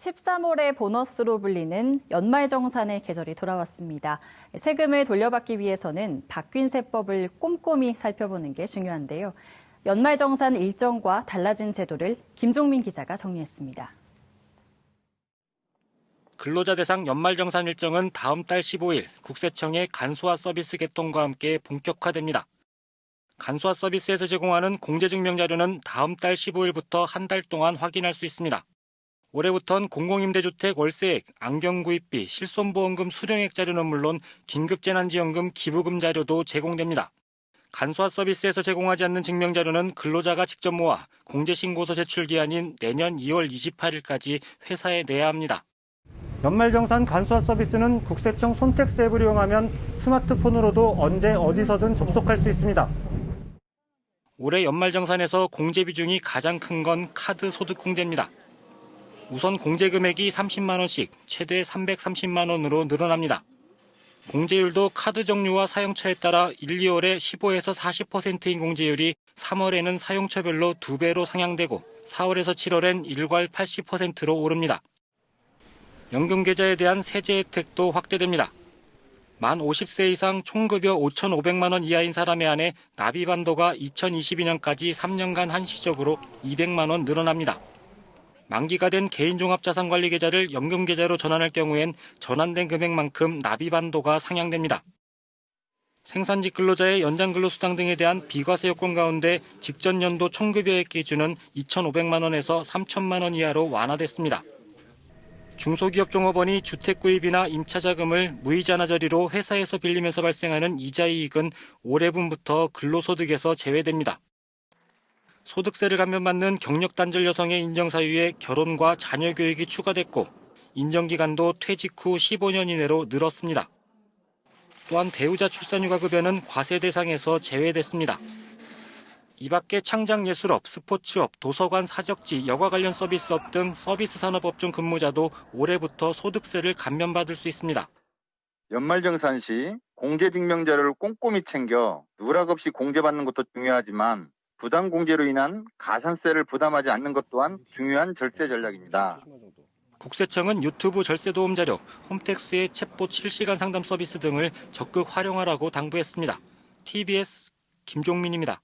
13월의 보너스로 불리는 연말정산의 계절이 돌아왔습니다. 세금을 돌려받기 위해서는 바뀐 세법을 꼼꼼히 살펴보는 게 중요한데요. 연말정산 일정과 달라진 제도를 김종민 기자가 정리했습니다. 근로자 대상 연말정산 일정은 다음 달 15일 국세청의 간소화 서비스 개통과 함께 본격화됩니다. 간소화 서비스에서 제공하는 공제증명 자료는 다음 달 15일부터 한 달 동안 확인할 수 있습니다. 올해부턴 공공임대주택 월세액, 안경구입비, 실손보험금 수령액 자료는 물론 긴급재난지원금 기부금 자료도 제공됩니다. 간소화 서비스에서 제공하지 않는 증명 자료는 근로자가 직접 모아 공제신고서 제출 기한인 내년 2월 28일까지 회사에 내야 합니다. 연말정산 간소화 서비스는 국세청 손택스 앱을 이용하면 스마트폰으로도 언제 어디서든 접속할 수 있습니다. 올해 연말정산에서 공제 비중이 가장 큰 건 카드 소득공제입니다. 우선 공제 금액이 30만 원씩 최대 330만 원으로 늘어납니다. 공제율도 카드 종류와 사용처에 따라 1, 2월에 15에서 40%인 공제율이 3월에는 사용처별로 2배로 상향되고 4월에서 7월엔 일괄 80%로 오릅니다. 연금 계좌에 대한 세제 혜택도 확대됩니다. 만 50세 이상 총급여 5,500만 원 이하인 사람에 한해 한도가 2022년까지 3년간 한시적으로 200만 원 늘어납니다. 만기가 된 개인종합자산관리 계좌를 연금 계좌로 전환할 경우엔 전환된 금액만큼 납입 한도가 상향됩니다. 생산직 근로자의 연장 근로수당 등에 대한 비과세 요건 가운데 직전 연도 총급여액 기준은 2,500만 원에서 3천만 원 이하로 완화됐습니다. 중소기업 종업원이 주택 구입이나 임차 자금을 무이자나 저리로 회사에서 빌리면서 발생하는 이자 이익은 올해분부터 근로소득에서 제외됩니다. 소득세를 감면받는 경력 단절 여성의 인정 사유에 결혼과 자녀 교육이 추가됐고 인정 기간도 퇴직 후 15년 이내로 늘었습니다. 또한 배우자 출산휴가 급여는 과세 대상에서 제외됐습니다. 이 밖에 창작예술업, 스포츠업, 도서관, 사적지, 여가 관련 서비스업 등 서비스 산업업종 근무자도 올해부터 소득세를 감면받을 수 있습니다. 연말정산 시 공제증명자료를 꼼꼼히 챙겨 누락 없이 공제받는 것도 중요하지만 부당 공제로 인한 가산세를 부담하지 않는 것 또한 중요한 절세 전략입니다. 국세청은 유튜브 절세 도움 자료, 홈택스의 챗봇 실시간 상담 서비스 등을 적극 활용하라고 당부했습니다. TBS 김종민입니다.